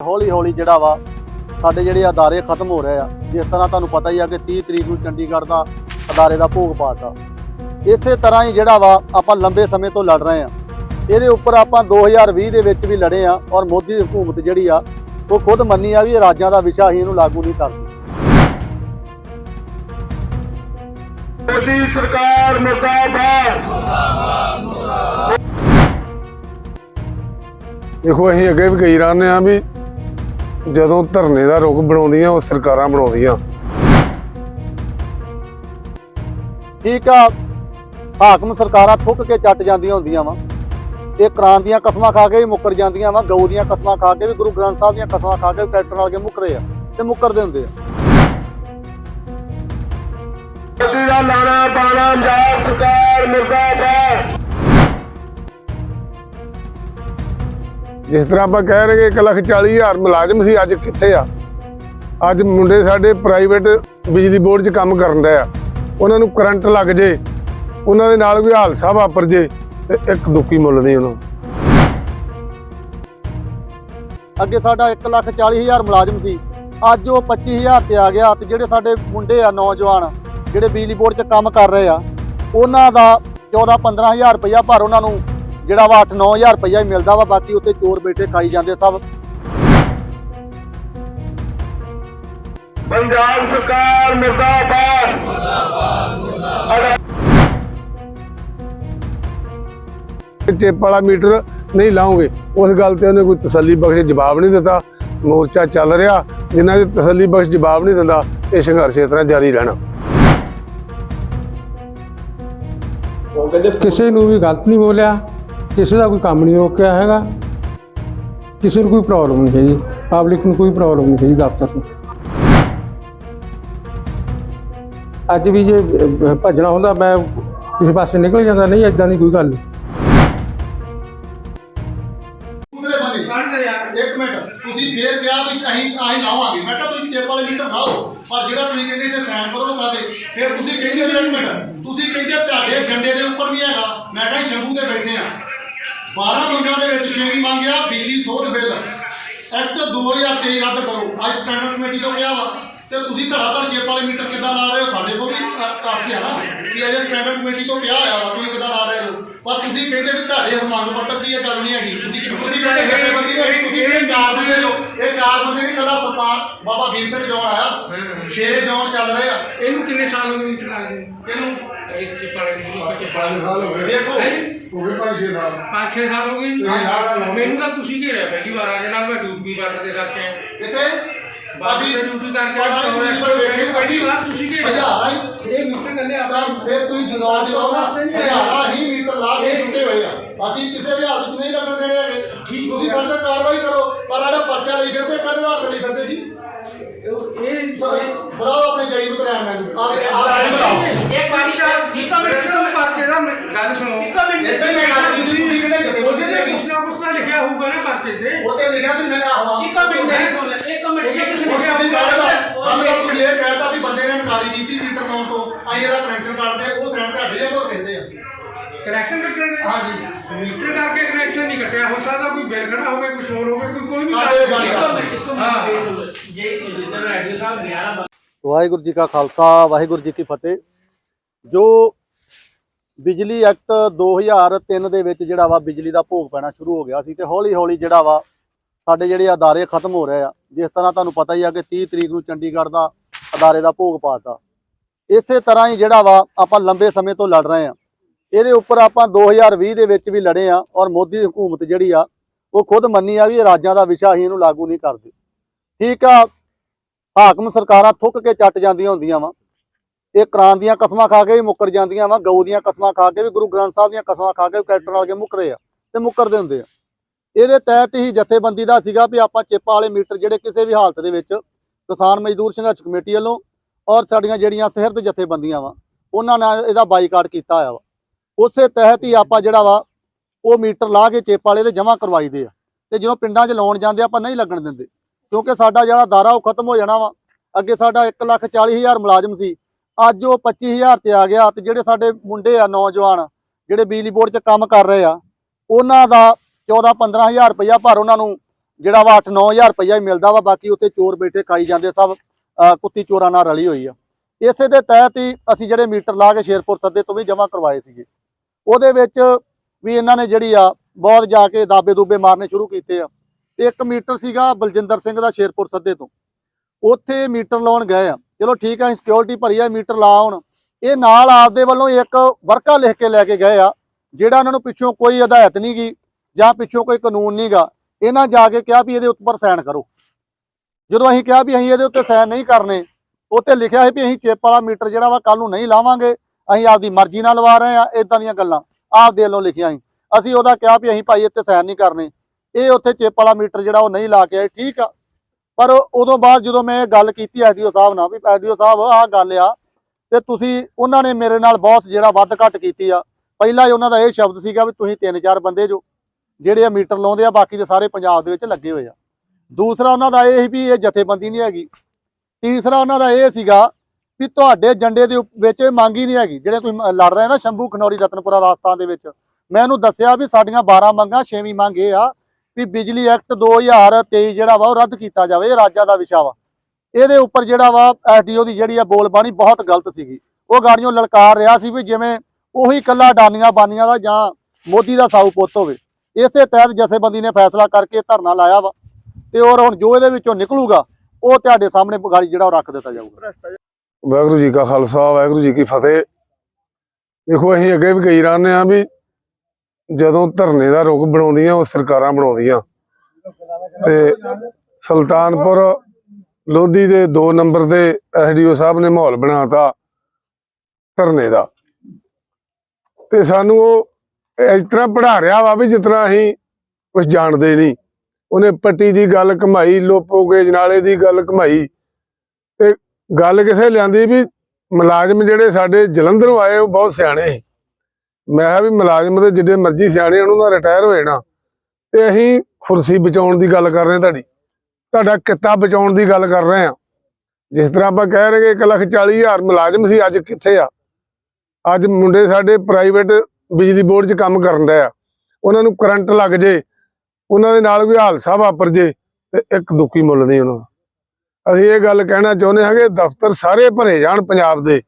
ਹੌਲੀ ਹੌਲੀ ਜਿਹੜਾ ਵਾ ਸਾਡੇ ਜਿਹੜੇ ਅਦਾਰੇ ਖਤਮ ਹੋ ਰਹੇ ਆ ਜਿਸ ਤਰ੍ਹਾਂ ਤੁਹਾਨੂੰ ਪਤਾ ਹੀ ਆ ਕਿ 30 ਤਰੀਕ ਨੂੰ ਚੰਡੀਗੜ੍ਹ ਦਾ ਅਦਾਰੇ ਦਾ ਭੋਗ ਪਾਤਾ। ਇਸੇ ਤਰ੍ਹਾਂ ਹੀ ਜਿਹੜਾ ਵਾ ਆਪਾਂ ਲੰਬੇ ਸਮੇਂ ਤੋਂ ਲੜ ਰਹੇ ਆ। ਇਹਦੇ ਉੱਪਰ ਆਪਾਂ 2020 ਦੇ ਵਿੱਚ ਵੀ ਲੜੇ ਆ ਔਰ ਮੋਦੀ ਦੀ ਹਕੂਮਤ ਜਿਹੜੀ ਆ ਉਹ ਖੁਦ ਮੰਨੀ ਆ ਵੀ ਇਹ ਰਾਜਾਂ ਦਾ ਵਿਸ਼ਾ ਹੀ ਇਹਨੂੰ ਲਾਗੂ ਨਹੀਂ ਕਰਦੀ। ਮੋਦੀ ਸਰਕਾਰ ਮੁਰਦਾਬਾਦ। ਦੇਖੋ ਅਸੀਂ ਅੱਗੇ ਵੀ ਕਹੀ ਰਹਨੇ ਆ ਵੀ ਜਦੋਂ ਧਰਨੇ ਦਾ ਰੁਖ ਬਣਾਉਂਦੀਆਂ ਉਹ ਸਰਕਾਰਾਂ ਬਣਾਉਂਦੀਆਂ। ਠੀਕ ਆ ਹਾਕਮ ਸਰਕਾਰਾਂ ਥੁੱਕ ਕੇ ਚੱਟ ਜਾਂਦੀਆਂ ਹੁੰਦੀਆਂ ਵਾ। ਇਹ ਕਰਾਂ ਦੀਆਂ ਕਸਮਾਂ ਖਾ ਕੇ ਵੀ ਮੁੱਕਰ ਜਾਂਦੀਆਂ ਵਾ ਗਊ ਦੀਆਂ ਕਸਮਾਂ ਖਾ ਕੇ ਵੀ ਗੁਰੂ ਗ੍ਰੰਥ ਸਾਹਿਬ ਦੀਆਂ ਕਸਮਾਂ ਖਾ ਕੇ ਵੀ ਟਰੈਕਟਰ ਨਾਲ ਕੇ ਮੁੱਕਰੇ ਆ ਤੇ ਮੁੱਕਰਦੇ ਹੁੰਦੇ ਆ। ਦਾ ਲਾਣਾ ਬਾਣਾ ਪੰਜਾਬ ਸਰਕਾਰ ਮੁਰਦਾਬਾਦ। ਜਿਸ ਤਰ੍ਹਾਂ ਆਪਾਂ ਕਹਿ ਰਹੇ ਕਿ ਇੱਕ ਲੱਖ ਚਾਲੀ ਹਜ਼ਾਰ ਮੁਲਾਜ਼ਮ ਸੀ, ਅੱਜ ਕਿੱਥੇ ਆ? ਅੱਜ ਮੁੰਡੇ ਸਾਡੇ ਪ੍ਰਾਈਵੇਟ ਬਿਜਲੀ ਬੋਰਡ 'ਚ ਕੰਮ ਕਰਨ ਰਹੇ ਆ। ਉਹਨਾਂ ਨੂੰ ਕਰੰਟ ਲੱਗ ਜੇ, ਉਹਨਾਂ ਦੇ ਨਾਲ ਕੋਈ ਹਾਦਸਾ ਵਾਪਰ ਜੇ, ਤੇ ਇੱਕ ਦੁੱਕੀ ਮੁੱਲ ਨਹੀਂ ਉਹਨਾਂ ਅੱਗੇ ਸਾਡਾ 140000 ਮੁਲਾਜ਼ਮ ਸੀ। ਅੱਜ ਉਹ 25000 ਤੇ ਆ ਗਿਆ ਤੇ ਜਿਹੜੇ ਸਾਡੇ ਮੁੰਡੇ ਆ, ਨੌਜਵਾਨ, ਜਿਹੜੇ ਬਿਜਲੀ ਬੋਰਡ 'ਚ ਕੰਮ ਕਰ ਰਹੇ ਆ, ਉਹਨਾਂ ਦਾ 14 15000 ਰੁਪਇਆ ਪਰ ਉਹਨਾਂ ਨੂੰ ਜਿਹੜਾ ਵਾ 8 9000 ਰੁਪਇਆ ਹੀ ਮਿਲਦਾ ਵਾ ਬਾਕੀ ਉੱਤੇ ਚੋਰ ਬੈਠੇ ਖਾਈ ਜਾਂਦੇ ਸਭ। ਪੰਜਾਬ ਸਰਕਾਰ ਮੁਰਦਾਬਾਦ। ਚਿੱਪ ਵਾਲਾ ਮੀਟਰ ਨਹੀਂ ਲਾਉਂਗੇ ਉਸ ਗੱਲ ਤੇ ਉਹਨੇ ਕੋਈ ਤਸੱਲੀ ਬਖਸ਼ ਜਵਾਬ ਨਹੀਂ ਦਿੱਤਾ। ਮੋਰਚਾ ਚੱਲ ਰਿਹਾ ਜਿਨ੍ਹਾਂ ਦੇ ਤਸੱਲੀ ਬਖਸ਼ ਜਵਾਬ ਨਹੀਂ ਦਿੰਦਾ ਇਹ ਸੰਘਰਸ਼ ਇਸ ਤਰ੍ਹਾਂ ਜਾਰੀ ਰਹਿਣਾ। ਕਿਸੇ ਨੂੰ ਵੀ ਗਲਤ ਨਹੀਂ ਬੋਲਿਆ। ਕਿਸੇ ਦਾ ਕੋਈ ਕੰਮ ਨਹੀਂ ਰੋਕਿਆ ਹੈਗਾ। ਕਿਸੇ ਨੂੰ ਕੋਈ ਪ੍ਰੋਬਲਮ ਨਹੀਂ ਹੈਗੀ। ਪਬਲਿਕ ਨੂੰ ਕੋਈ ਪ੍ਰੋਬਲਮ ਨਹੀਂ ਹੈਗੀ ਦਫ਼ਤਰ ਤੋਂ। ਅੱਜ ਵੀ ਜੇ ਭੱਜਣਾ ਹੁੰਦਾ, ਮੈਂ ਕਿਸੇ ਪਾਸੇ ਨਿਕਲ ਜਾਂਦਾ, ਨਹੀਂ ਇਦਾਂ ਦੀ ਕੋਈ ਗੱਲ ਨਹੀਂ। ਇੱਕ ਮਿੰਟ, ਤੁਸੀਂ ਫੇਰ ਕਿਹਾ ਵੀ ਅਸੀਂ ਆਹੀ ਲਾਵਾਂਗੇ। ਮੈਂ ਕਿਹਾ ਤੁਸੀਂ ਚੇਪ ਵਾਲੇ ਮੀਟਰ ਲਾਓ, ਪਰ ਜਿਹੜਾ ਤੁਸੀਂ ਕਹਿੰਦੇ ਤੇ ਸਾਈਨ ਕਰੋ ਕਾਦੇ ਫਿਰ ਤੁਸੀਂ ਕਹਿੰਦੇ ਇੱਕ ਮਿੰਟ, ਤੁਸੀਂ ਕਹਿੰਦੇ ਤੁਹਾਡੇ ਏਜੰਡੇ ਦੇ ਉੱਪਰ ਨਹੀਂ ਹੈਗਾ। ਮੈਂ ਕਿਹਾ ਸ਼ੰਭੂ ਤੇ ਬੈਠੇ ਆ 12 ਮੰਗਾਂ ਦੇ ਵਿੱਚ ਛੇਵੀਂ ਮੰਗ ਆ ਬਿਜਲੀ ਸੋਧ ਬਿੱਲ। ਐਕਟ 2023 ਰੱਦ ਕਰੋ। ਅੱਜ ਸਟੈਂਡਰਡ ਕਮੇਟੀ ਤੋਂ ਕਿਹਾ ਵਾ। ਤੇ ਤੁਸੀਂ ਧੜਾ ਧੜ ਚੇਪ ਵਾਲੇ ਮੀਟਰ ਕਿੱਦਾਂ ਲਾ ਰਹੇ ਹੋ? ਸਾਡੇ ਕੋਲ ਵੀ ਕਾਫੀ ਹੈ ਨਾ? ਕਿ ਅਜੇ ਸਟੈਂਡਰਡ ਕਮੇਟੀ ਤੋਂ ਕਿਹਾ ਹੋਇਆ ਵਾ ਤੁਸੀਂ ਕਿੱਦਾਂ ਲਾ ਰਹੇ ਹੋ? ਪਰ ਤੁਸੀਂ ਕਹਿੰਦੇ ਵੀ ਤੁਹਾਡੇ ਮੰਗ ਪੱਤਰ ਦੀ ਇਹ ਗੱਲ ਨਹੀਂ ਹੈਗੀ। ਤੁਸੀਂ ਤੁਸੀਂ ਕਹਿੰਦੇ ਜਥੇਬੰਦੀ ਦੇ ਤੁਸੀਂ ਕਹਿੰਦੇ ਚਾਰ ਬੰਦੇ ਲੋ ਇਹ ਚਾਰ ਬੰਦੇ ਨਹੀਂ ਕੱਲਾ ਸਰਪਾਲ ਬਾਬਾ ਵੀਰ ਸਿੰਘ ਜੋਨ ਆਇਆ। ਛੇ ਜੋਨ ਚੱਲ ਰਹੇ ਆ। ਇਹਨੂੰ ਕਿੰਨੇ ਸਾਲ ਹੋ ਗਏ ਮੀਟਰ ਲੱਗਦੇ ਇਹਨੂੰ ਇੱਕ ਚਿਪਾੜੇ ਨੂੰ ਚਿਪਾੜੇ ਦੇਖੋ। ਹੋ? ਗਏ 5-6 ਸਾਲ। ਪੰਜ ਛੇ ਸਾਲ ਹੋ ਗਏ। ਮੈਨੂੰ ਤਾਂ ਤੁਸੀਂ ਘੇਰਿਆ ਪਹਿਲੀ ਵਾਰ ਆ ਜਨਾਬ ਮੈਂ ਡਿਊਟੀ ਵਰਤਦੇ ਕਰਕੇ ਆਇਆ। ਇੱਥੇ ਬਾਕੀ ਤੇ ਡਿਊਟੀ ਕਰਕੇ ਪਤਾ ਨਹੀਂ ਤੁਸੀਂ ਪਰ ਵੇਖੇ ਪਹਿਲੀ ਵਾਰ ਤੁਸੀਂ ਘੇਰਿਆ ਹਜ਼ਾਰਾਂ ਹੀ ਇਹ ਮੀਟਰ ਕੰਨੇ ਤਾਂ ਫਿਰ ਤੁਸੀਂ ਜਵਾਬ ਦਿਓ ਨਾ ਹਜ਼ਾਰਾਂ ਹੀ ਮੀਟਰ ਲਾ ਕੇ ਟੁੱਟੇ ਹੋਏ ਆ ਅਸੀਂ ਕਿਸੇ ਵੀ ਹਾਲਤ 'ਚ ਨਹੀਂ ਲੱਗਣ ਦੇਣੇ ਹੈਗੇ ਠੀਕ ਤੁਸੀਂ ਸਾਡੇ ਤੇ ਕਾਰਵਾਈ ਕਰੋ ਪਰ ਆੜਾ ਪਰਚਾ ਲਈ ਫਿਰਦੇ ਕਦੇ ਦਾ ਲਈ ਫਿਰਦੇ ਜੀ ਇਹ ਬੁਲਾਓ ਆਪਣੇ ਜਈ ਨੂੰ ਕਰਿਆ ਮੈਂ ਆਵੇ ਆਪ ਬੁਲਾਓ ਇੱਕ ਵਾਰੀ ਤਾਂ ਇੱਕ ਮਿੰਟ ਤੋਂ ਪਰਚੇ ਦਾ ਗੱਲ ਸੁਣੋ ਇੱਕ ਇੱਥੇ ਮੈਂ ਗੱਲ ਕੀਤੀ ਤੁਸੀਂ ਕਿਹਨੇ ਜਦੇ ਉਹਦੇ ਬੋਲਦੇ ਤੇ ਕੁਛ ਨਾ ਕੁਛ ਤਾਂ ਲਿਖਿਆ ਹੋਊਗਾ ਨਾ ਪਰਚੇ ਤੇ ਉਹ ਤੇ ਲਿਖਿਆ ਵੀ ਮੈਂ ਆਹੋ ਇੱਕ ਮਿੰਟ ਇੱਕ ਮਿੰਟ ਇਹ ਕੁਛ ਉਹ ਲਿਖਿਆ ਤੁਸੀਂ ਹੋਊਗਾ ਕਹਿੰਦਾ ਸਾਨੂੰ ਤੁਸੀਂ ਇਹ ਕਹਿਤਾ ਵੀ ਬੰਦੇ ਨੇ ਨਕਾਰੀ ਕੀਤੀ ਸੀ ਟਰਨਾਉਣ ਤੋਂ। ਅਸੀਂ ਇਹਦਾ ਕਨੈਕਸ਼ਨ ਕੱਢਦੇ ਉਹ ਸੈਂਡ ਤੁਹਾਡੇ ਜਾਂ ਹੋਰ ਕਹਿੰਦੇ ਆ? ਕਨੈਕਸ਼ਨ ਕੱਟਣ ਦੇ? ਹਾਂਜੀ। ਮੀਟਰ ਕਰਕੇ ਕਨੈਕਸ਼ਨ ਨਹੀਂ ਕੱਟਿਆ। ਹੋ ਸਕਦਾ ਕੋਈ ਬਿੱਲ ਖੜਾ ਹੋਵੇ ਕੁਛ ਹੋਰ ਹੋਵੇ ਕੋਈ ਕੋਈ ਵੀ ਸਾਡੇ ਗੱਲ ਕਰ ਕਰ। ਹਾਂ। ਜੇ ਇਧਰ ਰਾਈਡਰ ਸਾਹਿਬ 11 ਵਾਹਿਗੁਰੂ ਜੀ ਕਾ ਖਾਲਸਾ ਵਾਹਿਗੁਰੂ ਜੀ ਕੀ ਫਤਿਹ। ਜੋ ਬਿਜਲੀ ਐਕਟ 2003 ਦੇ ਵਿੱਚ ਜਿਹੜਾ ਵਾ ਬਿਜਲੀ ਦਾ ਭੋਗ ਪੈਣਾ ਸ਼ੁਰੂ ਹੋ ਗਿਆ ਸੀ ਤੇ ਹੌਲੀ ਹੌਲੀ ਜਿਹੜਾ ਵਾ ਸਾਡੇ ਜਿਹੜੇ ਅਦਾਰੇ ਖਤਮ ਹੋ ਰਹੇ ਆ, ਜਿਸ ਤਰ੍ਹਾਂ ਤੁਹਾਨੂੰ ਪਤਾ ਹੀ ਆ ਕਿ 30 ਤਰੀਕ ਨੂੰ ਚੰਡੀਗੜ੍ਹ ਦਾ ਅਦਾਰੇ ਦਾ ਭੋਗ ਪਾਤਾ ਇਸੇ ਤਰ੍ਹਾਂ ਹੀ ਜਿਹੜਾ ਵਾ, ਆਪਾਂ ਲੰਬੇ ਸਮੇਂ ਤੋਂ ਲੜ ਰਹੇ ਆ। ਇਹਦੇ ਉੱਪਰ ਆਪਾਂ 2020 ਦੇ ਵਿੱਚ ਵੀ ਲੜੇ ਆ ਔਰ ਮੋਦੀ ਹਕੂਮਤ ਜਿਹੜੀ ਆ, ਉਹ ਖੁਦ ਮੰਨੀ ਆ ਵੀ ਇਹ ਰਾਜਾਂ ਦਾ ਵਿਸ਼ਾ ਹੀ ਇਹਨੂੰ ਲਾਗੂ ਨਹੀਂ ਕਰਦੇ। ਠੀਕ ਆ, ਹਾਕਮ ਸਰਕਾਰਾਂ ਥੁੱਕ ਕੇ ਚੱਟ ਜਾਂਦੀਆਂ ਹੁੰਦੀਆਂ ਵਾ। ਇਹ ਕਰਾਂ ਦੀਆਂ ਕਸਮਾਂ ਖਾ ਕੇ ਵੀ ਮੁੱਕਰ ਜਾਂਦੀਆਂ ਵਾ, ਗਊ ਦੀਆਂ ਕਸਮਾਂ ਖਾ ਕੇ ਵੀ, ਗੁਰੂ ਗ੍ਰੰਥ ਸਾਹਿਬ ਦੀਆਂ ਕਸਮਾਂ ਖਾ ਕੇ ਵੀ ਟਰੈਕਟਰ ਨਾਲ ਕੇ ਮੁੱਕਰੇ ਆ ਤੇ ਮੁੱਕਰਦੇ ਹੁੰਦੇ ਆ। ਇਹਦੇ ਤਹਿਤ ਹੀ ਜਥੇਬੰਦੀ ਦਾ ਸੀਗਾ ਵੀ ਆਪਾਂ ਚਿੱਪਾਂ ਵਾਲੇ ਮੀਟਰ ਜਿਹੜੇ ਕਿਸੇ ਵੀ ਹਾਲਤ ਦੇ ਵਿੱਚ ਕਿਸਾਨ ਮਜ਼ਦੂਰ ਸੰਘਰਸ਼ ਕਮੇਟੀ ਵੱਲੋਂ ਔਰ ਸਾਡੀਆਂ ਜਿਹੜੀਆਂ ਸਹਿਰਦ ਜਥੇਬੰਦੀਆਂ ਵਾ, ਉਹਨਾਂ ਨੇ ਇਹਦਾ ਬਾਈਕਾਟ ਕੀਤਾ ਹੋਇਆ ਵਾ। ਉਸੇ ਤਹਿਤ ਹੀ ਆਪਾਂ ਜਿਹੜਾ ਵਾ, ਉਹ ਮੀਟਰ ਲਾ ਕੇ ਚਿੱਪ ਵਾਲੇ ਦੇ ਜਮ੍ਹਾਂ ਕਰਵਾਈਦੇ ਆ। ਤੇ ਜਦੋਂ ਪਿੰਡਾਂ 'ਚ ਲਾਉਣ ਜਾਂਦੇ ਆਪਾਂ ਨਹੀਂ ਲੱਗਣ ਦਿੰਦੇ, ਕਿਉਂਕਿ ਸਾਡਾ ਜਿਹੜਾ ਦਾਰਾ ਉਹ ਖਤਮ ਹੋ ਜਾਣਾ ਵਾ। ਅੱਗੇ ਸਾਡਾ 140000 ਮੁਲਾਜ਼ਮ ਸੀ, ਅੱਜ ਉਹ 25000 ਤੇ ਆ ਗਿਆ ਤੇ ਜਿਹੜੇ ਸਾਡੇ ਮੁੰਡੇ ਆ, ਨੌਜਵਾਨ ਜਿਹੜੇ ਬਿਜਲੀ ਬੋਰਡ 'ਚ ਕੰਮ ਕਰ ਰਹੇ ਆ, ਉਹਨਾਂ ਦਾ 14 15000 ਰੁਪਇਆ ਪਰ ਉਹਨਾਂ ਨੂੰ, ਜਿਹੜਾ ਵਾ 8-9000 ਰੁਪਈਆ ਹੀ ਮਿਲਦਾ ਵਾ, ਬਾਕੀ ਉੱਥੇ ਚੋਰ ਬੈਠੇ ਖਾਈ ਜਾਂਦੇ, ਸਭ ਕੁੱਤੀ ਚੋਰਾਂ ਨਾਲ ਰਲੀ ਹੋਈ ਆ। ਇਸੇ ਦੇ ਤਹਿਤ ਹੀ ਅਸੀਂ ਜਿਹੜੇ ਮੀਟਰ ਲਾ ਕੇ ਸ਼ੇਰਪੁਰ ਸੱਦੇ ਤੋਂ ਵੀ ਜਮ੍ਹਾਂ ਕਰਵਾਏ ਸੀਗੇ। ਉਹਦੇ ਵਿੱਚ ਵੀ ਇਹਨਾਂ ਨੇ ਜਿਹੜੀ ਆ, ਬਹੁਤ ਜਾ ਕੇ ਦਾਬੇ ਦੂਬੇ ਮਾਰਨੇ ਸ਼ੁਰੂ ਕੀਤੇ ਆ। ਇੱਕ ਮੀਟਰ ਸੀਗਾ ਬਲਜਿੰਦਰ ਸਿੰਘ ਦਾ ਸ਼ੇਰਪੁਰ ਸੱਦੇ ਤੋਂ। ਉੱਥੇ ਮੀਟਰ ਲਾਉਣ ਗਏ ਆ। ਚਲੋ ਠੀਕ ਆ ਸਿਕਿਉਰਿਟੀ ਭਰੀ ਆ ਮੀਟਰ ਲਾ ਹੁਣ ਇਹ ਨਾਲ ਆਪਦੇ ਵੱਲੋਂ ਇੱਕ ਵਰਕਾ ਲਿਖ ਕੇ ਲੈ ਕੇ ਗਏ ਆ, ਜਿਹੜਾ ਇਹਨਾਂ ਨੂੰ ਪਿੱਛੋਂ ਕੋਈ ਹਦਾਇਤ ਨਹੀਂ ਗੀ ਜਾਂ ਪਿੱਛੋਂ ਕੋਈ ਕਾਨੂੰਨ ਨਹੀਂਗਾ, ਇਹਨਾਂ ਜਾ ਕੇ ਕਿਹਾ ਵੀ ਇਹਦੇ ਉੱਪਰ ਸਾਈਨ ਕਰੋ। ਜਦੋਂ ਅਸੀਂ ਕਿਹਾ ਵੀ ਅਸੀਂ ਇਹਦੇ ਉੱਤੇ ਸਾਈਨ ਨਹੀਂ ਕਰਨੇ, ਉੱਤੇ ਲਿਖਿਆ ਹੈ ਵੀ ਅਸੀਂ ਚਿੱਪ ਵਾਲਾ ਮੀਟਰ ਜਿਹੜਾ ਵਾ ਕੱਲ ਨੂੰ ਨਹੀਂ ਲਾਵਾਂਗੇ, ਅਸੀਂ ਆਪਦੀ ਮਰਜ਼ੀ ਨਾਲ ਲਵਾ ਰਹੇ ਆ ਇਦਾਂ ਦੀਆਂ ਗੱਲਾਂ ਆਪ ਦੇ ਵੱਲੋਂ ਲਿਖੀਆਂ ਸੀ। ਅਸੀਂ ਉਹਦਾ ਕਿਹਾ ਵੀ ਅਸੀਂ ਭਾਈ ਇੱਥੇ ਸਾਈਨ ਨਹੀਂ ਕਰਨੇ। ਇਹ ਉੱਥੇ ਚਿੱਪ ਵਾਲਾ ਮੀਟਰ ਜਿਹੜਾ ਉਹ ਨਹੀਂ ਲਾ ਕੇ ਆਏ, ਠੀਕ ਆ। ਪਰ ਉਦੋਂ ਬਾਅਦ ਜਦੋਂ ਮੈਂ ਇਹ ਗੱਲ ਕੀਤੀ ਐਡੀਓ ਸਾਹਿਬ ਨਾਲ, ਵੀ ਐਡੀਓ ਸਾਹਿਬ, ਆਹ ਗੱਲ ਆ, ਤੇ ਤੁਸੀਂ, ਉਹਨਾਂ ਨੇ ਮੇਰੇ ਨਾਲ ਬਹੁਤ ਜਿਹੜਾ ਵੱਧ ਘੱਟ ਕੀਤੀ ਆ। ਪਹਿਲਾਂ ਹੀ ਉਹਨਾਂ ਦਾ ਇਹ ਸ਼ਬਦ ਸੀਗਾ ਵੀ ਤੁਸੀਂ ਤਿੰਨ ਚਾਰ ਬੰਦੇ ਜੋ ਜਿਹੜੇ ਆ ਮੀਟਰ ਲਾਉਂਦੇ ਆ, ਬਾਕੀ ਦੇ ਸਾਰੇ ਪੰਜਾਬ ਦੇ ਵਿੱਚ ਲੱਗੇ ਹੋਏ ਆ। ਦੂਸਰਾ ਉਹਨਾਂ ਦਾ ਇਹ ਸੀ ਵੀ ਇਹ ਜਥੇਬੰਦੀ ਨਹੀਂ ਹੈਗੀ। ਤੀਸਰਾ ਉਹਨਾਂ ਦਾ ਇਹ ਸੀਗਾ ਵੀ ਤੁਹਾਡੇ ਏਜੰਡੇ ਦੇ ਉਪ- ਵਿੱਚ ਇਹ ਮੰਗ ਹੀ ਨਹੀਂ ਹੈਗੀ। ਜਿਹੜੇ ਤੁਸੀਂ ਲੜ ਰਹੇ ਨਾ ਸ਼ੰਭੂ, ਖਨੌਰੀ, ਰਤਨਪੁਰਾ, ਰਾਜਸਥਾਨ ਦੇ ਵਿੱਚ। ਮੈਂ ਇਹਨੂੰ ਦੱਸਿਆ ਵੀ ਸਾਡੀਆਂ 12 ਮੰਗਾਂ, ਛੇਵੀਂ ਮੰਗ ਇਹ ਆ ਵੀ ਬਿਜਲੀ ਐਕਟ 2023 ਜਿਹੜਾ ਵਾ ਉਹ ਰੱਦ ਕੀਤਾ ਜਾਵੇ, ਇਹ ਰਾਜਾਂ ਦਾ ਵਿਸ਼ਾ ਵਾ। ਇਹਦੇ ਉੱਪਰ ਜਿਹੜਾ ਵਾ ਐਸਡੀਓ ਦੀ ਜਿਹੜੀ ਆ ਬੋਲਬਾਣੀ ਬਹੁਤ ਗਲਤ ਸੀਗੀ। ਉਹ ਗਾੜੀਆਂ ਲਲਕਾਰ ਰਿਹਾ ਸੀ ਵੀ ਜਿਵੇਂ ਉਹੀ ਕੱਲਾ ਡਾਨੀਆਂ ਬਾਨੀਆਂ ਦਾ ਜਾਂ ਮੋਦੀ ਦਾ ਸਾਊ ਪੁੱਤ ਹੋਵੇ। ਇਸੇ ਤਹਿਤ ਜਥੇਬੰਦੀ ਨੇ ਫੈਸਲਾ ਕਰਕੇ ਧਰਨਾ ਲਾਇਆ ਵਾ ਤੇ ਔਰ ਹੁਣ ਜੋ ਇਹਦੇ ਵਿੱਚੋਂ ਨਿਕਲੂਗਾ, ਉਹ ਤੁਹਾਡੇ ਸਾਹਮਣੇ ਗਾੜੀ ਜਿਹੜਾ ਉਹ ਰੱਖ ਦਿੱਤਾ ਜਾਊਗਾ। ਵਾਹਿਗੁਰੂ ਜੀ ਕਾ ਖਾਲਸਾ, ਵਾਹਿਗੁਰੂ ਜੀ ਕੀ ਫਤਿਹ। ਦੇਖੋ, ਅਸੀਂ ਅੱਗੇ ਵੀ ਕਹੀ ਰਹਿੰਦੇ ਆ ਵੀ ਜਦੋਂ ਧਰਨੇ ਦਾ ਰੁਖ ਬਣਾਉਂਦੀਆਂ, ਉਹ ਸਰਕਾਰਾਂ ਬਣਾਉਂਦੀਆਂ। ਤੇ ਸੁਲਤਾਨਪੁਰ ਲੋਧੀ ਦੇ 2 ਨੰਬਰ ਦੇ ਐਸਡੀਓ ਸਾਹਿਬ ਨੇ ਮਾਹੌਲ ਬਣਾਤਾ ਧਰਨੇ ਦਾ। ਤੇ ਸਾਨੂੰ ਉਹ ਇਸ ਤਰ੍ਹਾਂ ਪੜ੍ਹਾ ਰਿਹਾ ਵਾ ਵੀ ਜਿਸ ਤਰ੍ਹਾਂ ਅਸੀਂ ਕੁਝ ਜਾਣਦੇ ਨਹੀਂ। ਉਹਨੇ ਪੱਟੀ ਦੀ ਗੱਲ ਕਮਾਈ ਲੋਪੋਗੇ ਜਨਾਲੇ ਦੀ ਗੱਲ ਕਮਾਈ ਤੇ ਗੱਲ ਕਿਸੇ ਲਿਆਂਦੀ ਵੀ ਮੁਲਾਜ਼ਮ ਜਿਹੜੇ ਸਾਡੇ ਜਲੰਧਰੋਂ ਆਏ, ਉਹ ਬਹੁਤ ਸਿਆਣੇ ਸੀ। ਮੈਂ ਕਿਹਾ ਵੀ ਮੁਲਾਜ਼ਮ ਤੇ ਜਿੱਡੇ ਮਰਜ਼ੀ ਸਿਆਣੇ, ਉਹਨਾਂ ਦਾ ਰਿਟਾਇਰ ਹੋਏ ਨਾ। ਤੇ ਅਸੀਂ ਕੁਰਸੀ ਬਚਾਉਣ ਦੀ ਗੱਲ ਕਰ ਰਹੇ ਤੁਹਾਡੀ। ਤੁਹਾਡਾ ਕਿੱਤਾ ਬਚਾਉਣ ਦੀ ਗੱਲ ਕਰ ਰਹੇ ਹਾਂ। ਜਿਸ ਤਰ੍ਹਾਂ ਆਪਾਂ ਕਹਿ ਰਹੇ ਕਿ ਇੱਕ ਲੱਖ ਚਾਲੀ ਹਜ਼ਾਰ ਮੁਲਾਜ਼ਮ ਸੀ, ਅੱਜ ਕਿੱਥੇ ਆ? ਅੱਜ ਮੁੰਡੇ ਸਾਡੇ ਪ੍ਰਾਈਵੇਟ ਬਿਜਲੀ ਬੋਰਡ 'ਚ ਕੰਮ ਕਰਨ ਦੇ ਆ ਉਹਨਾਂ ਨੂੰ ਕਰੰਟ ਲੱਗ ਜੇ, ਉਹਨਾਂ ਦੇ ਨਾਲ ਵੀ ਹਾਦਸਾ ਵਾਪਰ ਜੇ, ਤੇ ਇੱਕ ਦੁਖੀ ਮੁੱਲ ਨਹੀਂ ਉਹਨਾਂ ਅਸੀਂ ਇਹ ਗੱਲ ਕਹਿਣਾ ਚਾਹੁੰਦੇ ਹਾਂ ਕਿ ਦਫ਼ਤਰ ਸਾਰੇ ਭਰੇ ਜਾਣ ਪੰਜਾਬ ਦੇ,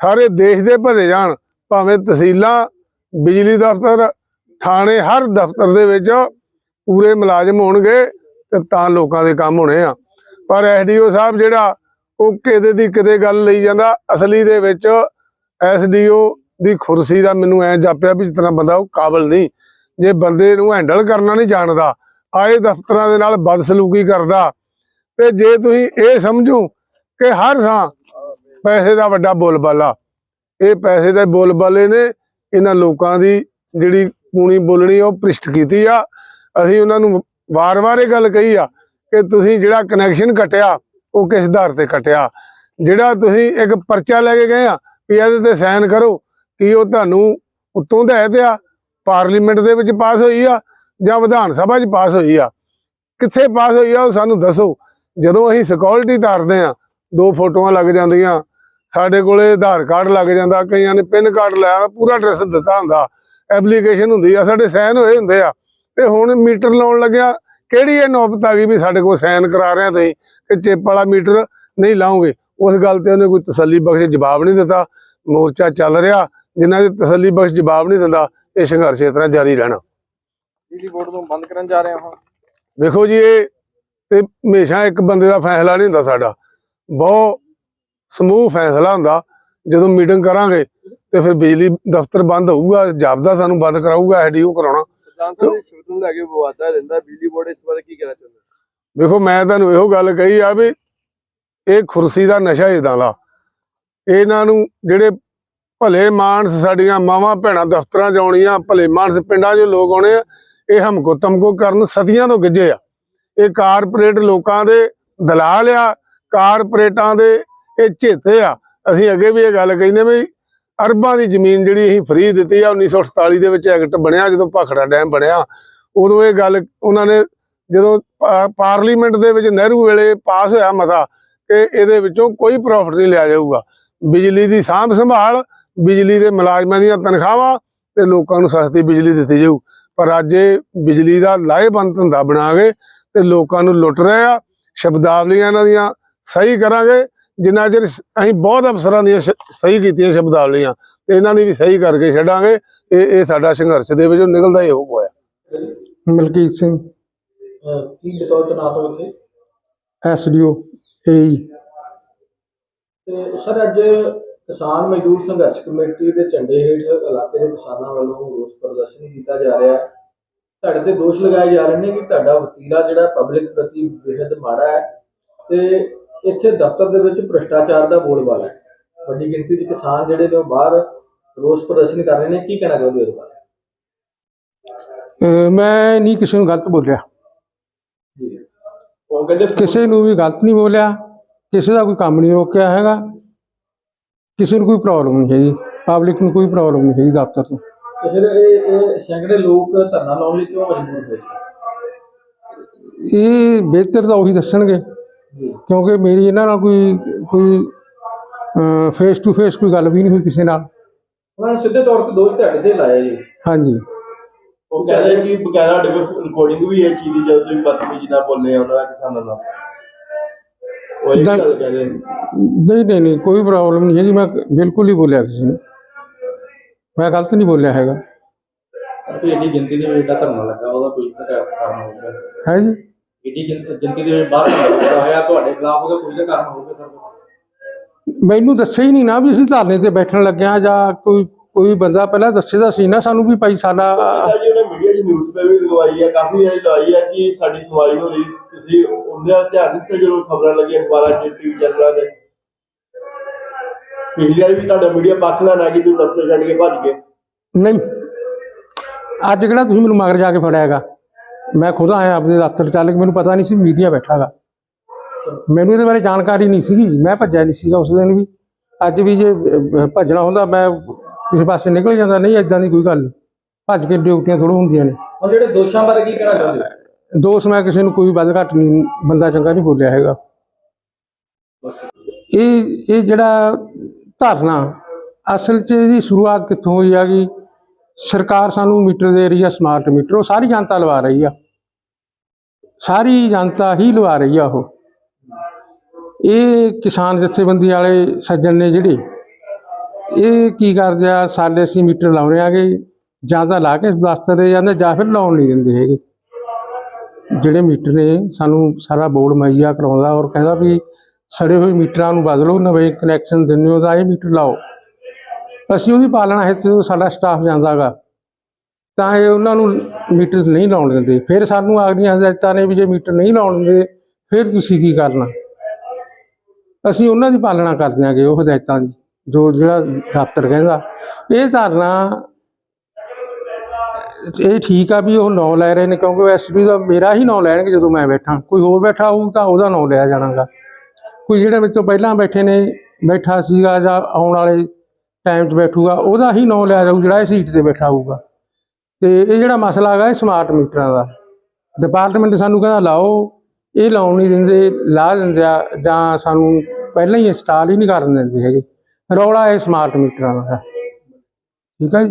ਸਾਰੇ ਦੇਸ਼ ਦੇ ਭਰੇ ਜਾਣ, ਭਾਵੇਂ ਤਹਿਸੀਲਾਂ, ਬਿਜਲੀ ਦਫ਼ਤਰ, ਥਾਣੇ, ਹਰ ਦਫ਼ਤਰ ਦੇ ਵਿੱਚ ਪੂਰੇ ਮੁਲਾਜ਼ਮ ਹੋਣਗੇ ਤੇ ਤਾਂ ਲੋਕਾਂ ਦੇ ਕੰਮ ਹੋਣੇ ਆ। ਪਰ ਐਸਡੀਓ ਸਾਹਿਬ ਜਿਹੜਾ ਉਹ ਕਿਤੇ ਦੀ ਕਿਤੇ ਗੱਲ ਲਈ ਜਾਂਦਾ, ਅਸਲੀ ਦੇ ਵਿੱਚ ਐਸਡੀਓ ਦੀ ਕੁਰਸੀ ਦਾ ਮੈਨੂੰ ਐ ਜਾਪਿਆ ਵੀ ਜਿਸ ਤਰ੍ਹਾਂ ਬੰਦਾ ਉਹ ਕਾਬਲ ਨਹੀਂ। ਜੇ ਬੰਦੇ ਨੂੰ ਹੈਂਡਲ ਕਰਨਾ ਨਹੀਂ ਜਾਣਦਾ, ਆਏ ਦਫ਼ਤਰਾਂ ਦੇ ਨਾਲ ਬਦਸਲੂਕੀ ਕਰਦਾ, ਤੇ ਜੇ ਤੁਸੀਂ ਇਹ ਸਮਝੋ ਕਿ ਹਰ ਥਾਂ ਪੈਸੇ ਦਾ ਵੱਡਾ ਬੋਲਬਾਲਾ। ਇਹ ਪੈਸੇ ਦੇ ਬੋਲਬਾਲੇ ਨੇ ਇਹਨਾਂ ਲੋਕਾਂ ਦੀ ਜਿਹੜੀ ਪੂਣੀ ਬੋਲਣੀ ਉਹ ਪ੍ਰਿਸ਼ਟ ਕੀਤੀ ਆ। ਅਸੀਂ ਉਹਨਾਂ ਨੂੰ ਵਾਰ-ਵਾਰ ਇਹ ਗੱਲ ਕਹੀ ਆ ਕਿ ਤੁਸੀਂ ਜਿਹੜਾ ਕਨੈਕਸ਼ਨ ਕੱਟਿਆ ਉਹ ਕਿਸ ਆਧਾਰ ਤੇ ਕੱਟਿਆ ਜਿਹੜਾ ਤੁਸੀਂ ਇੱਕ ਪਰਚਾ ਲੈ ਕੇ ਗਏ ਆ, ਵੀ ਇਹਦੇ ਤੇ ਸਾਈਨ ਕਰੋ ਕੀ ਉਹ ਤੁਹਾਨੂੰ ਉੱਤੋਂ ਦਾ ਤੇ ਆ? ਪਾਰਲੀਮੈਂਟ ਦੇ ਵਿੱਚ ਪਾਸ ਹੋਈ ਆ ਜਾਂ ਵਿਧਾਨ ਸਭਾ 'ਚ ਪਾਸ ਹੋਈ ਆ? ਕਿੱਥੇ ਪਾਸ ਹੋਈ ਆ ਉਹ ਸਾਨੂੰ ਦੱਸੋ। ਜਦੋਂ ਅਸੀਂ ਸਿਕਿਉਰਿਟੀ ਤਾਰਦੇ ਆ, ਦੋ ਫੋਟੋਆਂ ਲੱਗ ਜਾਂਦੀਆਂ। ਸਾਡੇ ਕੋਲੇ ਆਧਾਰ ਕਾਰਡ ਲੱਗ ਜਾਂਦਾ, ਕਈਆਂ ਨੇ ਪਿਨ ਕਾਰਡ ਲਾਇਆ, ਪੂਰਾ ਐਡਰੈਸ ਦਿੱਤਾ ਹੁੰਦਾ। ਐਪਲੀਕੇਸ਼ਨ ਹੁੰਦੀ ਆ, ਸਾਡੇ ਸਾਈਨ ਹੋਏ ਹੁੰਦੇ ਆ। ਤੇ ਹੁਣ ਮੀਟਰ ਲਾਉਣ ਲੱਗਿਆ, ਕਿਹੜੀ ਇਹ ਨੌਬਤ ਆ ਗਈ ਵੀ ਸਾਡੇ ਕੋਲ ਸਾਈਨ ਕਰਾ ਰਹੇ ਆ ਤੁਸੀਂ, ਕਿ ਚਿੱਪ ਵਾਲਾ ਮੀਟਰ ਨਹੀਂ ਲਾਉਂਗੇ ਉਸ ਗੱਲ ਤੇ ਉਹਨੇ ਕੋਈ ਤਸੱਲੀ ਬਖਸ਼ ਜਵਾਬ ਨਹੀਂ ਦਿੱਤਾ। ਮੋਰਚਾ ਚੱਲ ਰਿਹਾ ਜਿਨ੍ਹਾਂ ਦੇ ਤਸੱਲੀ ਬਖਸ਼ ਜਵਾਬ ਨਹੀਂ ਦਿੰਦਾ ਇਹ ਸੰਘਰਸ਼ ਇਸ ਤਰ੍ਹਾਂ ਜਾਰੀ ਰਹਿਣਾ। ਬਿਜਲੀ ਬੋਰਡ ਨੂੰ ਬੰਦ ਕਰਨ ਜਾ ਰਹੇ ਹਾਂ। ਵੇਖੋ ਜੀ ਇਹ ਤੇ ਹਮੇਸ਼ਾ ਇੱਕ ਬੰਦੇ ਦਾ ਫੈਸਲਾ ਨਹੀਂ ਹੁੰਦਾ ਸਾਡਾ। ਬਹੁਤ ਸਮੂਹ ਫੈਸਲਾ ਹੁੰਦਾ ਜਦੋਂ ਮੀਟਿੰਗ ਕਰਾਂਗੇ ਤੇ ਫਿਰ ਬਿਜਲੀ ਦਫ਼ਤਰ ਬੰਦ ਹੋਊਗਾ ਜਾਬਦਾ ਸਾਨੂੰ ਬੰਦ ਕਰਾਊਗਾ ਐਡੀਓ ਕਰਾਉਣਾ। ਵੇਖੋ ਮੈਂ ਤੁਹਾਨੂੰ ਇਹੋ ਗੱਲ ਕਹੀ ਆ ਵੀ ਇਹ ਕੁਰਸੀ ਦਾ ਨਸ਼ਾ ਇਦਾਂ ਦਾ। ਇਹਨਾਂ ਨੂੰ ਜਿਹੜੇ ਭਲੇ ਮਾਨਸ ਸਾਡੀਆਂ ਮਾਵਾਂ ਭੈਣਾਂ ਦਫ਼ਤਰਾਂ 'ਚ ਆਉਣੀਆਂ, ਭਲੇ ਮਾਨਸ ਪਿੰਡਾਂ ਚ ਲੋਕ ਆਉਣੇ ਆ, ਇਹ ਹਮਕੋ ਤਮਕੋ ਕਰਨ ਸਦੀਆਂ ਤੋਂ ਗਿੱਜੇ ਆ। ਇਹ ਕਾਰਪੋਰੇਟ ਲੋਕਾਂ ਦੇ ਦਲਾਲ ਆ, ਕਾਰਪੋਰੇਟਾਂ ਦੇ ਇਹ ਝੇਤੇ ਆ। ਅਸੀਂ ਅੱਗੇ ਵੀ ਇਹ ਗੱਲ ਕਹਿੰਦੇ ਵੀ ਅਰਬਾਂ ਦੀ ਜ਼ਮੀਨ ਜਿਹੜੀ ਅਸੀਂ ਫ੍ਰੀ ਦਿੱਤੀ ਆ 1948 ਦੇ ਵਿੱਚ ਐਕਟ ਬਣਿਆ, ਜਦੋਂ ਭਾਖੜਾ ਡੈਮ ਬਣਿਆ, ਉਦੋਂ ਇਹ ਗੱਲ ਉਹਨਾਂ ਨੇ ਜਦੋਂ ਪਾਰਲੀਮੈਂਟ ਦੇ ਵਿੱਚ ਨਹਿਰੂ ਵੇਲੇ ਪਾਸ ਹੋਇਆ ਮਤਾ ਕਿ ਇਹਦੇ ਵਿੱਚੋਂ ਕੋਈ ਪ੍ਰੋਫਿਟ ਨਹੀਂ ਲਿਆ ਜਾਊਗਾ। ਬਿਜਲੀ ਦੀ ਸਾਂਭ ਸੰਭਾਲ ਬਿਜਲੀ ਦੇ ਮੁਲਾਜ਼ਮਾਂ ਦੀਆਂ ਤਨਖਾਹਾਂ ਤੇ ਲੋਕਾਂ ਨੂੰ ਸਸਤੀ ਬਿਜਲੀ ਦਿੱਤੀ ਜਾਊ। ਪਰ ਅੱਜ ਇਹ ਬਿਜਲੀ ਦਾ ਲਾਹੇਬੰਦ ਧੰਦਾ ਬਣਾ ਕੇ ਤੇ ਲੋਕਾਂ ਨੂੰ ਲੁੱਟ ਰਹੇ ਆ। ਸ਼ਬਦਾਵਲੀਆਂ ਇਹਨਾਂ ਦੀਆਂ ਸਹੀ ਕਰਾਂਗੇ। ਜਿੰਨਾ ਚਿਰ ਅਸੀਂ ਬਹੁਤ ਅਫਸਰਾਂ ਦੀਆਂ ਸਹੀ ਕੀਤੀਆਂ ਸ਼ਬਦਾਵਲੀਆਂ ਤੇ ਇਹਨਾਂ ਦੀ ਵੀ ਸਹੀ ਕਰਕੇ ਛੱਡਾਂਗੇ। ਇਹ ਇਹ ਸਾਡਾ ਸੰਘਰਸ਼ ਦੇ ਵਿੱਚੋਂ ਨਿਕਲਦਾ ਹੀ ਹੋਊਗਾ। ਮਲਕੀਤ ਸਿੰਘ। ਕੀ ਬਤੌਰ ਤਨਾਤ ਹੋ ਇੱਥੇ? ਐਸਡੀਓ ਏਈ ਤੇ ਸਰ ਅੱਜ ਕਿਸਾਨ ਮਜ਼ਦੂਰ ਸੰਘਰਸ਼ ਕਮੇਟੀ ਦੇ ਝੰਡੇ ਹੇਠ ਇਲਾਕੇ ਦੇ ਕਿਸਾਨਾਂ ਵੱਲੋਂ ਰੋਸ ਪ੍ਰਦਰਸ਼ਨ ਕੀਤਾ ਜਾ ਰਿਹਾ ਹੈ। ਤੁਹਾਡੇ ਤੇ ਦੋਸ਼ ਲਗਾਏ ਜਾ ਰਹੇ ਨੇ ਕਿ ਤੁਹਾਡਾ ਵਤੀਰਾ ਜਿਹੜਾ ਪਬਲਿਕ ਪ੍ਰਤੀ ਬੇहद ਮਾੜਾ ਹੈ ਤੇ ਇੱਥੇ ਦਫ਼ਤਰ ਦੇ ਵਿੱਚ ਭ੍ਰਿਸ਼ਟਾਚਾਰ ਦਾ ਬੋਲਬਾਲਾ ਹੈ। ਵੱਡੀ ਗਿਣਤੀ ਦੇ ਕਿਸਾਨ ਜਿਹੜੇ ਨੇ ਉਹ ਬਾਹਰ ਰੋਸ ਪ੍ਰਦਰਸ਼ਨ ਕਰ ਰਹੇ ਨੇ। ਕੀ ਕਹਿਣਾ ਚਾਹੁੰਦੇ ਹੋ ਬਾਰੇ? ਮੈਂ ਨਹੀਂ ਕਿਸੇ ਨੂੰ ਗਲਤ ਬੋਲਿਆ। ਜੀ। ਉਹ ਕਹਿੰਦੇ ਕਿਸੇ ਨੂੰ ਵੀ ਗਲਤ ਨਹੀਂ ਬੋਲਿਆ। ਕਿਸੇ ਦਾ ਕੋਈ ਕੰਮ ਨਹੀਂ ਰੋਕਿਆ ਹੈਗਾ। ਕਿਸੇ ਨੂੰ ਕੋਈ ਪ੍ਰੋਬਲਮ ਨਹੀਂ ਹੈਗੀ। ਪਬਲਿਕ ਨੂੰ ਕੋਈ ਪ੍ਰੋਬਲਮ ਨਹੀਂ ਹੈਗੀ ਦਫ਼ਤਰ ਤੋਂ। ਤੇ ਫਿਰ ਇਹ ਇਹ ਸੈਂਕੜੇ ਲੋਕ ਧਰਨਾ ਲਾਉਣ ਲਈ ਕਿਉਂ ਮਜਬੂਰ ਹੋਏ? ਇਹ ਬਿਹਤਰ ਤਾਂ ਉਹੀ ਦੱਸਣਗੇ। ਕਿਉਂਕਿ ਮੇਰੀ ਇਹਨਾਂ ਨਾਲ ਕੋਈ ਕੋਈ ਫੇਸ ਟੂ ਫੇਸ ਕੋਈ ਗੱਲ ਵੀ ਨਹੀਂ ਹੋਈ ਕਿਸੇ ਨਾਲ। ਉਹਨਾਂ ਨੇ ਸਿੱਧੇ ਤੌਰ ਤੇ ਦੋਸ਼ ਤੁਹਾਡੇ ਤੇ ਲਾਏ ਜੀ। ਹਾਂਜੀ। ਉਹ ਕਹਿ ਰਹੇ ਕਿ ਬਕਾਇਦਾ ਰਿਕਾਰਡਿੰਗ ਵੀ ਹੈ ਚੀਜ਼ ਦੀ ਜਦੋਂ ਤੁਸੀਂ ਬਦਤਮੀਜ਼ੀ ਨਾਲ ਬੋਲੇ ਆ ਉਹਨਾਂ ਨਾਲ ਕਿਸਾਨਾਂ ਨਾਲ। ਨਹੀਂ। ਨਹੀਂ ਨਹੀਂ ਕੋਈ ਪ੍ਰੋਬਲਮ ਨਹੀਂ ਹੈਗੀ ਮੈਂ ਬਿਲਕੁਲ ਹੀ ਬੋਲਿਆ ਕਿਸੇ ਨੂੰ। ਮੈਂ ਗਲਤ ਨਹੀਂ ਬੋਲਿਆ ਹੈਗਾ। ਕਿ ਇੰਨੀ ਗਿਣਤੀ ਦੇ ਵਿੱਚ ਜਿਹੜਾ ਧਰਨਾ ਲੱਗਾ ਉਹਦਾ ਕੋਈ ਤਾਂ ਕਾਰਨ ਹੋਊਗਾ। ਹੈ ਜੀ। ਇੰਨੀ ਗਿਣ- ਗਿਣਤੀ ਦੇ ਵਿੱਚ ਬਾਹਰ ਧਰਨਾ ਹੋਇਆ ਤੁਹਾਡੇ ਖਿਲਾਫ ਉਹਦਾ ਕੋਈ ਤਾਂ ਕਾਰਨ ਹੋਊਗਾ ਸਰ। ਮੈਨੂੰ ਦੱਸਿਆ ਹੀ ਨਹੀਂ ਨਾ ਵੀ ਅਸੀਂ ਧਰਨੇ ਤੇ ਬੈਠਣ ਲੱਗੇ ਹਾਂ ਜਾਂ ਕੋਈ ਕੋਈ ਬੰਦਾ ਪਹਿਲਾਂ ਦੱਸੇ ਦਾ ਸੀ ਨਾ ਸਾਨੂੰ ਵੀ ਭਾਈ ਸਾਡਾ ਅੱਜ ਜੀ ਉਹਨੇ ਮੀਡੀਆ ਦੀ ਨਿਊਜ਼ ਤੇ ਵੀ ਲਗਵਾਈ ਹੈ ਕਾਫੀ ਵਾਰੀ ਲਗਵਾਈ ਹੈ ਕਿ ਸਾਡੀ ਸੁਣਵਾਈ ਹੋ ਰਹੀ। ਤੁਸੀਂ ਉਹਦੇ ਵੱਲ ਧਿਆਨ ਦਿੱਤੇ ਜਦੋਂ ਖਬਰਾਂ ਲੱਗੀਆਂ ਅਖਬਾਰਾਂ 'ਚ ਟੀਵੀ ਚੈਨਲਾਂ ਤੇ ਪਿਛਲੀ ਵਾਰੀ ਵੀ ਤੁਹਾਡਾ ਮੀਡੀਆ ਪੱਖ ਲੈਣਾ ਕਿ ਤੁਸੀਂ ਦਫ਼ਤਰ ਛੱਡ ਕੇ ਭੱਜ ਗਏ। ਨਹੀਂ ਅੱਜ ਕਿਹੜਾ ਤੁਸੀਂ ਮੈਨੂੰ ਮਗਰ ਜਾ ਕੇ ਫੜਿਆ ਹੈਗਾ? ਮੈਂ ਖੁਦ ਆਇਆ ਆਪਣੇ ਦਫ਼ਤਰ ਚੱਲ ਕੇ ਮੈਨੂੰ ਪਤਾ ਨਹੀਂ ਸੀ ਮੀਡੀਆ ਬੈਠਾ ਹੈਗਾ। ਮੈਨੂੰ ਇਹਦੇ ਬਾਰੇ ਜਾਣਕਾਰੀ ਨਹੀਂ ਸੀਗੀ ਮੈਂ ਭੱਜਿਆ ਨਹੀਂ ਸੀਗਾ ਉਸ ਦਿਨ ਵੀ। ਅੱਜ ਵੀ ਜੇ ਭੱਜਣਾ ਹੁੰਦਾ ਮੈਂ ਕਿਸੇ ਪਾਸੇ ਨਿਕਲ ਜਾਂਦਾ ਨਹੀਂ ਇਦਾਂ ਦੀ ਕੋਈ ਗੱਲ ਨਹੀਂ ਭੱਜ ਕੇ ਡਿਊਟੀਆਂ ਥੋੜ੍ਹਾ ਹੁੰਦੀਆਂ ਨੇ। ਹੁਣ ਜਿਹੜੇ ਦੋਸ਼ਾਂ ਬਾਰੇ ਕੀ ਕਹਿਣਾ ਚਾਹੁੰਦੇ ਹੋ? ਦੋਸਤ ਮੈਂ ਕਿਸੇ ਨੂੰ ਕੋਈ ਵੱਧ ਘੱਟ ਨਹੀਂ ਬੰਦਾ ਚੰਗਾ ਨਹੀਂ ਬੋਲਿਆ ਹੈਗਾ। ਇਹ ਇਹ ਜਿਹੜਾ ਧਰਨਾ ਅਸਲ 'ਚ ਇਹਦੀ ਸ਼ੁਰੂਆਤ ਕਿੱਥੋਂ ਹੋਈ ਆ ਗਈ ਸਰਕਾਰ ਸਾਨੂੰ ਮੀਟਰ ਦੇ ਰਹੀ ਆ ਸਮਾਰਟ ਮੀਟਰ ਉਹ ਸਾਰੀ ਜਨਤਾ ਲਵਾ ਰਹੀ ਆ। ਸਾਰੀ ਜਨਤਾ ਹੀ ਲਵਾ ਰਹੀ ਆ ਉਹ। ਇਹ ਕਿਸਾਨ ਜਥੇਬੰਦੀ ਵਾਲੇ ਸੱਜਣ ਨੇ ਜਿਹੜੇ ਇਹ ਕੀ ਕਰਦੇ ਆ, ਸਾਡੇ ਅਸੀਂ ਮੀਟਰ ਲਾਉਣੇ ਆਗੇ, ਜਾਂ ਤਾਂ ਲਾ ਕੇ ਦਫ਼ਤਰ ਦੇ ਜਾਂਦੇ, ਜਾਂ ਫਿਰ ਲਾਉਣ ਨਹੀਂ ਦਿੰਦੇ ਹੈਗੇ। ਜਿਹੜੇ ਮੀਟਰ ਨੇ, ਸਾਨੂੰ ਸਾਰਾ ਬੋਰਡ ਮੁਹੱਈਆ ਕਰਾਉਂਦਾ ਔਰ ਕਹਿੰਦਾ ਵੀ ਸੜੇ ਹੋਏ ਮੀਟਰਾਂ ਨੂੰ ਬਦਲੋ, ਨਵੇਂ ਕਨੈਕਸ਼ਨ ਦਿੰਦੇ ਹੋ ਤਾਂ ਇਹ ਮੀਟਰ ਲਾਓ। ਅਸੀਂ ਉਹਦੀ ਪਾਲਣਾ ਹੈ ਤੇ ਸਾਡਾ ਸਟਾਫ ਜਾਂਦਾਗਾ ਤਾਂ ਇਹ ਉਹਨਾਂ ਨੂੰ ਮੀਟਰ ਨਹੀਂ ਲਾਉਣ ਦਿੰਦੇ। ਫਿਰ ਸਾਨੂੰ ਆਗਦੀਆਂ ਹਦਾਇਤਾਂ ਨੇ ਵੀ ਜੇ ਮੀਟਰ ਨਹੀਂ ਲਾਉਣ ਦਿੰਦੇ, ਫਿਰ ਤੁਸੀਂ ਕੀ ਕਰਨਾ? ਅਸੀਂ ਉਹਨਾਂ ਦੀ ਪਾਲਣਾ ਕਰਦੇ ਆਂਗੇ, ਉਹ ਹਦਾਇਤਾਂ ਦੀ। ਜੋ ਜਿਹੜਾ ਦਫ਼ਤਰ ਕਹਿੰਦਾ, ਇਹ ਧਾਰਨਾ ਇਹ ਠੀਕ ਆ ਵੀ ਉਹ ਨਾਂ ਲੈ ਰਹੇ ਨੇ, ਕਿਉਂਕਿ ਐਸਪੀ ਦਾ ਮੇਰਾ ਹੀ ਨਾਂ ਲੈਣਗੇ ਜਦੋਂ ਮੈਂ ਬੈਠਾ। ਕੋਈ ਹੋਰ ਬੈਠਾ ਹੋਊ ਤਾਂ ਉਹਦਾ ਨਾਂ ਲਿਆ ਜਾਣਾਗਾ। ਕੋਈ ਜਿਹੜੇ ਮੇਰੇ ਤੋਂ ਪਹਿਲਾਂ ਬੈਠੇ ਨੇ, ਬੈਠਾ ਸੀਗਾ ਜਾਂ ਆਉਣ ਵਾਲੇ ਟਾਈਮ 'ਚ ਬੈਠੂਗਾ, ਉਹਦਾ ਹੀ ਨਾਂ ਲਿਆ ਜਾਊ, ਜਿਹੜਾ ਇਹ ਸੀਟ ਤੇ ਬੈਠਾ ਹੋਊਗਾ। ਤੇ ਇਹ ਜਿਹੜਾ ਮਸਲਾ ਹੈਗਾ ਇਹ ਸਮਾਰਟ ਮੀਟਰਾਂ ਦਾ। ਡਿਪਾਰਟਮੈਂਟ ਸਾਨੂੰ ਕਹਿੰਦਾ, ਲਾਓ, ਇਹ ਲਾਉਣ ਨਹੀਂ ਦਿੰਦੇ, ਲਾ ਦਿੰਦੇ ਆ, ਜਾਂ ਸਾਨੂੰ ਪਹਿਲਾਂ ਹੀ ਇੰਸਟਾਲ ਹੀ ਨਹੀਂ ਕਰਨ ਦਿੰਦੇ ਹੈਗੇ। ਰੌਲਾ ਇਹ ਸਮਾਰਟ ਮੀਟਰਾਂ ਦਾ ਹੈ। ਠੀਕ ਹੈ ਜੀ